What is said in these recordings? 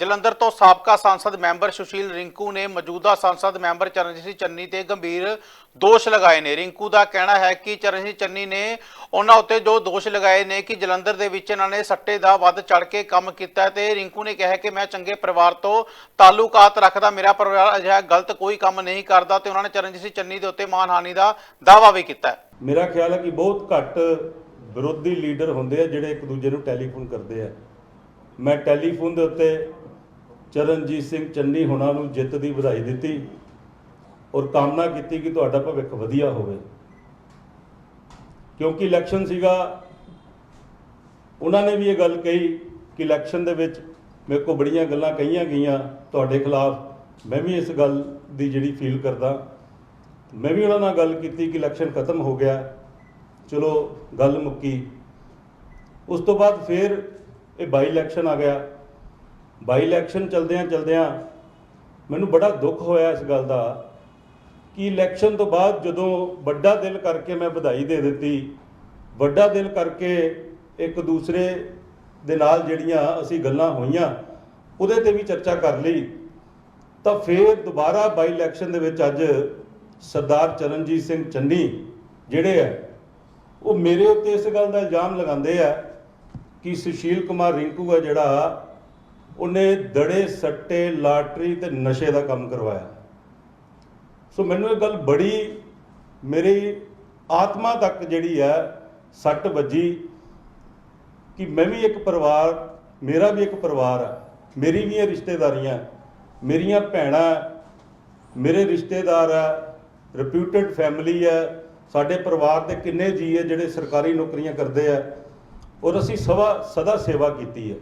ਜਲੰਧਰ ਤੋਂ ਸਾਬਕਾ ਸੰਸਦ ਮੈਂਬਰ ਸੁਸ਼ੀਲ ਰਿੰਕੂ ਨੇ ਮੌਜੂਦਾ ਸੰਸਦ ਮੈਂਬਰ ਚਰਨਜੀਤ ਸਿੰਘ ਚੰਨੀ ਤੇ ਗੰਭੀਰ ਦੋਸ਼ ਲਗਾਏ ਨੇ। ਰਿੰਕੂ ਦਾ ਕਹਿਣਾ ਹੈ ਕਿ ਚਰਨਜੀਤ ਚੰਨੀ ਨੇ ਉਹਨਾਂ ਉੱਤੇ ਜੋ ਦੋਸ਼ ਲਗਾਏ ਨੇ ਕਿ ਜਲੰਧਰ ਦੇ ਵਿੱਚ ਇਹਨਾਂ ਨੇ ਸੱਟੇ ਦਾ ਵੱਧ ਚੜ ਕੇ ਕੰਮ ਕੀਤਾ ਤੇ ਰਿੰਕੂ ਨੇ ਕਿਹਾ ਕਿ ਮੈਂ ਚੰਗੇ ਪਰਿਵਾਰ ਤੋਂ ਤਾਲੁਕਾਤ ਰੱਖਦਾ, ਮੇਰਾ ਪਰਿਵਾਰ ਅਜਿਹਾ ਗਲਤ ਕੋਈ ਕੰਮ ਨਹੀਂ ਕਰਦਾ ਤੇ ਉਹਨਾਂ ਨੇ ਚਰਨਜੀਤ ਸਿੰਘ ਚੰਨੀ ਦੇ ਉੱਤੇ ਮਾਨਹਾਨੀ ਦਾ ਦਾਅਵਾ ਵੀ ਕੀਤਾ ਮੇਰਾ ਖਿਆਲ ਹੈ ਕਿ ਬਹੁਤ ਘੱਟ ਵਿਰੋਧੀ ਲੀਡਰ ਹੁੰਦੇ ਆ ਜਿਹੜੇ ਇੱਕ ਦੂਜੇ ਨੂੰ ਟੈਲੀਫੋਨ ਕਰਦੇ ਆ। ਮੈਂ ਟੈਲੀਫੋਨ ਦੇ ਉੱਤੇ ਚਰਨਜੀਤ ਸਿੰਘ ਚੰਨੀ ਹੋਣਾ ਨੂੰ ਜਿੱਤ ਦੀ ਵਧਾਈ ਦਿੱਤੀ ਔਰ ਕਾਮਨਾ ਕੀਤੀ ਕਿ ਤੁਹਾਡਾ ਭਵਿੱਖ ਵਧੀਆ ਹੋਵੇ। ਕਿਉਂਕਿ ਇਲੈਕਸ਼ਨ ਸੀਗਾ, ਉਹਨਾਂ ਨੇ ਵੀ ਇਹ ਗੱਲ ਕਹੀ ਕਿ ਇਲੈਕਸ਼ਨ ਦੇ ਵਿੱਚ ਮੇਰੇ ਕੋਲ ਬੜੀਆਂ ਗੱਲਾਂ ਕਹੀਆਂ ਗਈਆਂ ਤੁਹਾਡੇ ਖਿਲਾਫ। ਮੈਂ ਵੀ ਇਸ ਗੱਲ ਦੀ ਜਿਹੜੀ ਫੀਲ ਕਰਦਾ। ਮੈਂ ਵੀ ਉਹਨਾਂ ਨਾਲ ਗੱਲ ਕੀਤੀ ਕਿ ਇਲੈਕਸ਼ਨ ਖਤਮ ਹੋ ਗਿਆ। ਚਲੋ, ਗੱਲ ਮੁੱਕੀ। ਉਸ ਤੋਂ ਬਾਅਦ ਫਿਰ ਇਹ ਬਾਈ ਇਲੈਕਸ਼ਨ ਆ ਗਿਆ। ਬਾਈ ਇਲੈਕਸ਼ਨ ਚਲਦਿਆਂ ਚਲਦਿਆਂ ਮੈਨੂੰ ਬੜਾ ਦੁੱਖ ਹੋਇਆ ਇਸ ਗੱਲ ਦਾ ਕਿ ਇਲੈਕਸ਼ਨ ਤੋਂ ਬਾਅਦ ਜਦੋਂ ਵੱਡਾ ਦਿਲ ਕਰਕੇ ਮੈਂ ਵਧਾਈ ਦੇ ਦਿੱਤੀ, ਵੱਡਾ ਦਿਲ ਕਰਕੇ ਇੱਕ ਦੂਸਰੇ ਦੇ ਨਾਲ ਜਿਹੜੀਆਂ ਅਸੀਂ ਗੱਲਾਂ ਹੋਈਆਂ, ਉਹਦੇ ਤੇ ਵੀ ਚਰਚਾ ਕਰ ਲਈ, ਤਾਂ ਫਿਰ ਦੁਬਾਰਾ ਬਾਈ ਇਲੈਕਸ਼ਨ ਦੇ ਵਿੱਚ ਅੱਜ ਸਰਦਾਰ ਚਰਨਜੀਤ ਸਿੰਘ ਚੰਨੀ ਜਿਹੜੇ ਆ, ਉਹ ਮੇਰੇ ਉੱਤੇ ਇਸ ਗੱਲ ਦਾ ਇਲਜ਼ਾਮ ਲਗਾਉਂਦੇ ਆ ਕਿ ਸੁਸ਼ੀਲ ਕੁਮਾਰ ਰਿੰਕੂ ਆ ਜਿਹੜਾ, ਉਹਨੇ ਦੜੇ ਸੱਟੇ, ਲਾਟਰੀ ਤੇ ਨਸ਼ੇ ਦਾ ਕੰਮ ਕਰਵਾਇਆ। ਸੋ ਮੈਨੂੰ ਇਹ ਗੱਲ ਬੜੀ, ਮੇਰੀ ਆਤਮਾ ਤੱਕ ਜਿਹੜੀ ਹੈ ਸੱਟ ਵੱਜੀ ਕਿ ਮੈਂ ਵੀ ਇੱਕ ਪਰਿਵਾਰ, ਮੇਰਾ ਵੀ ਇੱਕ ਪਰਿਵਾਰ ਆ। ਮੇਰੀ ਵੀ ਇਹ ਰਿਸ਼ਤੇਦਾਰੀਆਂ, ਮੇਰੀਆਂ ਭੈਣਾਂ, ਮੇਰੇ ਰਿਸ਼ਤੇਦਾਰ ਆ ਰਿਪਿਊਟਡ ਫੈਮਿਲੀ ਆ, ਸਾਡੇ ਪਰਿਵਾਰ ਦੇ ਕਿੰਨੇ ਜੀ ਆ ਜਿਹੜੇ ਸਰਕਾਰੀ ਨੌਕਰੀਆਂ ਕਰਦੇ ਆ। ਔਰ ਅਸੀਂ ਸਵਾ, ਸਦਾ ਸੇਵਾ ਕੀਤੀ ਹੈ।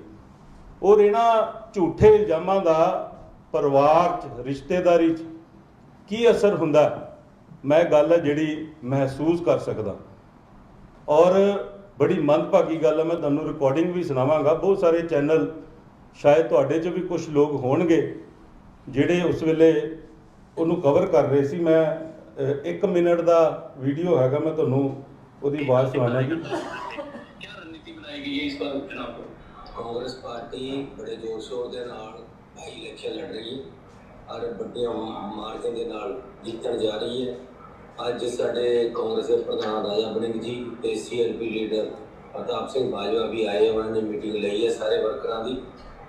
ਔਰ ਇਹਨਾਂ ਝੂਠੇ ਇਲਜ਼ਾਮਾਂ ਦਾ ਪਰਿਵਾਰ 'ਚ, ਰਿਸ਼ਤੇਦਾਰੀ 'ਚ ਕੀ ਅਸਰ ਹੁੰਦਾ ਮੈਂ ਗੱਲ ਹੈ ਜਿਹੜੀ ਮਹਿਸੂਸ ਕਰ ਸਕਦਾ। ਔਰ ਬੜੀ ਮੰਦਭਾਗੀ ਗੱਲ ਹੈ, ਮੈਂ ਤੁਹਾਨੂੰ ਰਿਕਾਰਡਿੰਗ ਵੀ ਸੁਣਾਵਾਂਗਾ। ਬਹੁਤ ਸਾਰੇ ਚੈਨਲ ਸ਼ਾਇਦ ਤੁਹਾਡੇ 'ਚ ਵੀ ਕੁਝ ਲੋਕ ਹੋਣਗੇ ਜਿਹੜੇ ਉਸ ਵੇਲੇ ਉਹਨੂੰ ਕਵਰ ਕਰ ਰਹੇ ਸੀ। ਮੈਂ 1 ਮਿੰਟ ਦਾ ਵੀਡੀਓ ਹੈਗਾ, ਮੈਂ ਤੁਹਾਨੂੰ ਉਹਦੀ ਆਵਾਜ਼ ਸੁਣਾਉਣਾ ਜੀ रणनीति बनाई गई है इस बार उपचुनाव को ਕਾਂਗਰਸ ਪਾਰਟੀ ਬੜੇ ਜ਼ੋਰ ਸ਼ੋਰ ਦੇ ਨਾਲ ਭਾਈ ਇਲੈਕਸ਼ਨ ਲੜ ਰਹੀ ਹੈ ਔਰ ਵੱਡੇ ਮਾਰਜਨ ਦੇ ਨਾਲ ਜਿੱਤਣ ਜਾ ਰਹੀ ਹੈ ਅੱਜ ਸਾਡੇ ਕਾਂਗਰਸ ਦੇ ਪ੍ਰਧਾਨ ਰਾਜਾ ਬੜਿੰਗ ਜੀ ਤੇ ਸੀਐਲਪੀ ਲੀਡਰ ਪ੍ਰਤਾਪ ਸਿੰਘ ਬਾਜਵਾ ਵੀ ਆਏ ਉਹਨਾਂ ਨੇ ਮੀਟਿੰਗ ਲਈ ਹੈ ਸਾਰੇ ਵਰਕਰਾਂ ਦੀ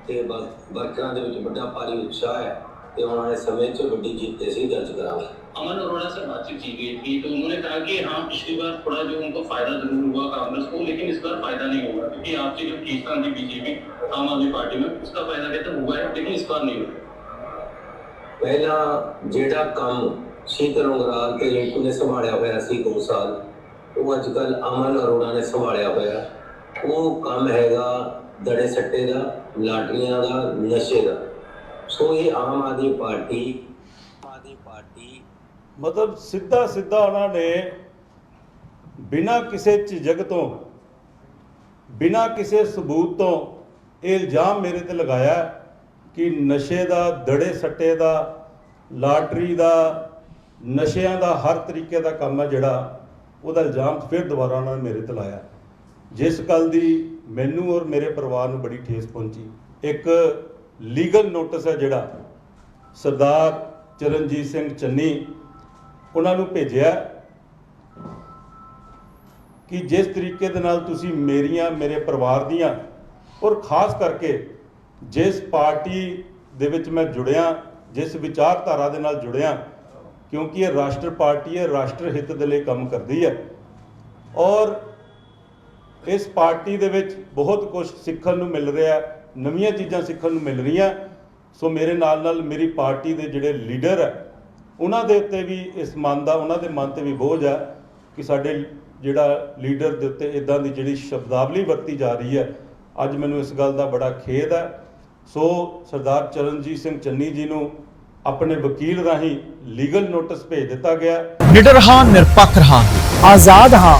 ਤੇ ਵਰ- ਵਰਕਰਾਂ ਦੇ ਵਿੱਚ ਵੱਡਾ ਭਾਰੀ ਉਤਸ਼ਾਹ ਹੈ ਤੇ ਉਹਨਾਂ ਨੇ ਸਮੇਂ 'ਚ ਵੱਡੀ ਜਿੱਤ ਅਸੀਂ ਦਰਜ ਕਰਾਂਗੇ अमन अरोड़ा से बातचीत की गई थी तो उन्होंने कहा कि हाँ पिछली बार थोड़ा जो उनको फायदा जरूर हुआ कांग्रेस को लेकिन इस बार फायदा नहीं होगा क्योंकि आपसे जो खींचतान थी बीजेपी आम आदमी पार्टी में उसका फायदा कहते हुआ है लेकिन इस बार नहीं हुआ ਪਹਿਲਾਂ ਜਿਹੜਾ ਕੰਮ ਸ਼ੀਤਲ ਉਂਗਰਾਲ ਤੇ ਰਿੰਕੂ ਨੇ ਸੰਭਾਲਿਆ ਹੋਇਆ ਸੀ 2 ਸਾਲ ਉਹ ਅੱਜ ਕੱਲ ਅਮਨ ਅਰੋੜਾ ਨੇ ਸੰਭਾਲਿਆ ਹੋਇਆ ਉਹ ਕੰਮ ਹੈਗਾ ਦੜੇ ਸੱਟੇ ਦਾ ਲਾਟਰੀਆਂ ਦਾ ਨਸ਼ੇ ਦਾ ਸੋ ਇਹ ਆਮ ਆਦਮੀ ਪਾਰਟੀ ਆਦਮੀ ਪਾਰਟੀ ਮਤਲਬ ਸਿੱਧਾ ਸਿੱਧਾ ਉਹਨਾਂ ਨੇ ਬਿਨਾਂ ਕਿਸੇ ਝਿਜਕ ਤੋਂ, ਬਿਨਾਂ ਕਿਸੇ ਸਬੂਤ ਤੋਂ ਇਹ ਇਲਜ਼ਾਮ ਮੇਰੇ ਤੇ ਲਗਾਇਆ ਕਿ ਨਸ਼ੇ ਦਾ, ਦੜੇ ਸੱਟੇ ਦਾ, ਲਾਟਰੀ ਦਾ, ਨਸ਼ਿਆਂ ਦਾ ਹਰ ਤਰੀਕੇ ਦਾ ਕੰਮ ਹੈ ਜਿਹੜਾ ਉਹਦਾ ਇਲਜ਼ਾਮ ਫਿਰ ਦੁਬਾਰਾ ਉਹਨਾਂ ਨੇ ਮੇਰੇ ਤੇ ਲਾਇਆ। ਜਿਸ ਗੱਲ ਦੀ ਮੈਨੂੰ ਔਰ ਮੇਰੇ ਪਰਿਵਾਰ ਨੂੰ ਬੜੀ ਠੇਸ ਪਹੁੰਚੀ। ਇੱਕ ਲੀਗਲ ਨੋਟਿਸ ਹੈ ਜਿਹੜਾ ਸਰਦਾਰ ਚਰਨਜੀਤ ਸਿੰਘ ਚੰਨੀ ਉਹਨਾਂ ਨੂੰ ਭੇਜਿਆ ਕਿ ਜਿਸ ਤਰੀਕੇ ਦੇ ਨਾਲ ਤੁਸੀਂ ਮੇਰੀਆਂ, ਮੇਰੇ ਪਰਿਵਾਰ ਦੀਆਂ ਔਰ ਖਾਸ ਕਰਕੇ ਜਿਸ ਪਾਰਟੀ ਦੇ ਵਿੱਚ ਮੈਂ ਜੁੜਿਆ, ਜਿਸ ਵਿਚਾਰਧਾਰਾ ਦੇ ਨਾਲ ਜੁੜਿਆ, ਕਿਉਂਕਿ ਇਹ ਰਾਸ਼ਟਰ ਪਾਰਟੀ ਹੈ, ਰਾਸ਼ਟਰ ਹਿੱਤ ਦੇ ਲਈ ਕੰਮ ਕਰਦੀ ਹੈ ਔਰ ਇਸ ਪਾਰਟੀ ਦੇ ਵਿੱਚ ਬਹੁਤ ਕੁਝ ਸਿੱਖਣ ਨੂੰ ਮਿਲ ਰਿਹਾ ਹੈ। ਨਵੀਆਂ ਚੀਜ਼ਾਂ ਸਿੱਖਣ ਨੂੰ ਮਿਲ ਰਹੀਆਂ। ਸੋ ਮੇਰੇ ਨਾਲ ਨਾਲ ਮੇਰੀ ਪਾਰਟੀ ਦੇ ਜਿਹੜੇ ਲੀਡਰ ਹੈ ਉਹਨਾਂ ਦੇ ਉੱਤੇ ਵੀ ਇਸ ਮਨ ਦਾ, ਉਹਨਾਂ ਦੇ ਮਨ ਤੇ ਵੀ ਬੋਝ ਹੈ ਕਿ ਸਾਡੇ ਜਿਹੜਾ ਲੀਡਰ ਦੇ ਉੱਤੇ ਇਦਾਂ ਦੀ ਜਿਹੜੀ ਸ਼ਬਦਾਵਲੀ ਵਰਤੀ ਜਾ ਰਹੀ ਹੈ ਅੱਜ ਮੈਨੂੰ ਇਸ ਗੱਲ ਦਾ ਬੜਾ ਖੇਦ ਹੈ ਸੋ ਸਰਦਾਰ ਚਰਨਜੀਤ ਸਿੰਘ ਚੰਨੀ ਜੀ ਨੂੰ ਆਪਣੇ ਵਕੀਲ ਰਾਹੀਂ ਲੀਗਲ ਨੋਟਿਸ ਭੇਜ ਦਿੱਤਾ ਗਿਆ। ਨਿਡਰ ਹਾਂ, ਨਿਰਪੱਖ ਹਾਂ ਆਜ਼ਾਦ ਹਾਂ।